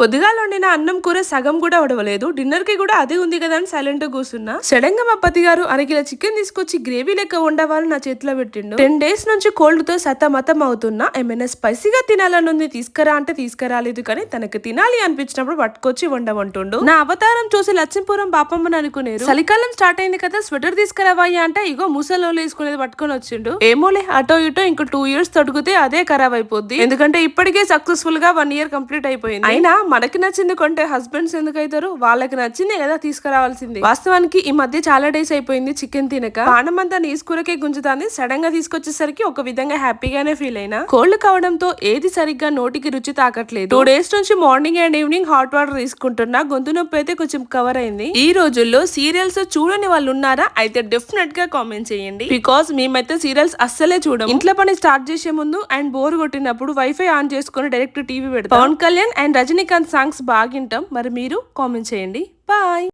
పొద్దుగాల వండిన అన్నం కూర సగం కూడా ఉడవలేదు. డిన్నర్కి కూడా అదే ఉంది కదా అని సైలెంట్గా కూర్చున్నా. సడన్గా మా పతి గారు అరకిల చికెన్ తీసుకొచ్చి గ్రేవీ లెక్క వండవాలని నా చేతిలో పెట్టిండు. టెన్ డేస్ నుంచి కోల్డ్తో సతమతం అవుతున్నా. ఏమైనా స్పైసీగా తినాలనుంది తీసుకురా అంటే తీసుకురాలేదు కానీ తనకు తినాలి అనిపించినప్పుడు పట్టుకొచ్చి వండమంటుండు. నా అవతారం చూసి లక్ష్మీపురం పాపమ్మని అనుకునేరు. చలికాలం స్టార్ట్ అయింది కదా స్వెటర్ తీసుకురావాయి అంటే ఇగో ముసలో వేసుకునేది పట్టుకొని వచ్చిండు. ఏమోలే అటో ఇటో ఇంకో టూ ఇయర్స్ తొడిగితే అదే ఖరాబ్ అయిపోద్ది. ఎందుకంటే ఇప్పటికే సక్సెస్ఫుల్గా వన్ ఇయర్ కంప్లీట్ అయిపోయింది. అయినా మనకి నచ్చింది కొంటే హస్బెండ్స్ ఎందుకు అవుతారు వాళ్ళకి నచ్చింది కదా తీసుకురావాల్సింది. వాస్తవానికి ఈ మధ్య చాలా డేస్ అయిపోయింది చికెన్ తినక. బాణమంతా నీసుకూరకే గుంజుతాంది. సడన్గా తీసుకొచ్చేసరికి ఒక విధంగా హ్యాపీగానే ఫీల్ అయినా. కోల్డ్ కావడంతో ఏది సరిగ్గా నోటికి రుచి తాకట్లేదు. టూ డేస్ నుంచి morning and evening hot water తీసుకుంటున్నా. గొంతు నొప్పి అయితే కొంచెం కవర్ అయింది. ఈ రోజుల్లో సీరియల్స్ చూడని వాళ్ళు ఉన్నారా అయితే డెఫినెట్గా కామెంట్ చేయండి. బికాస్ మేమైతే సీరియల్స్ అస్సలే చూడం ఇంట్లో పని స్టార్ట్ చేసే ముందు అండ్ బోర్ కొట్టినప్పుడు వైఫై ఆన్ చేసుకుని డైరెక్ట్ టీవీ పెడతాం. పవన్ కళ్యాణ్ అండ్ రజనీకాంత్ సాంగ్స్ బాగింటాం. మరి మీరు కామెంట్ చేయండి. బాయ్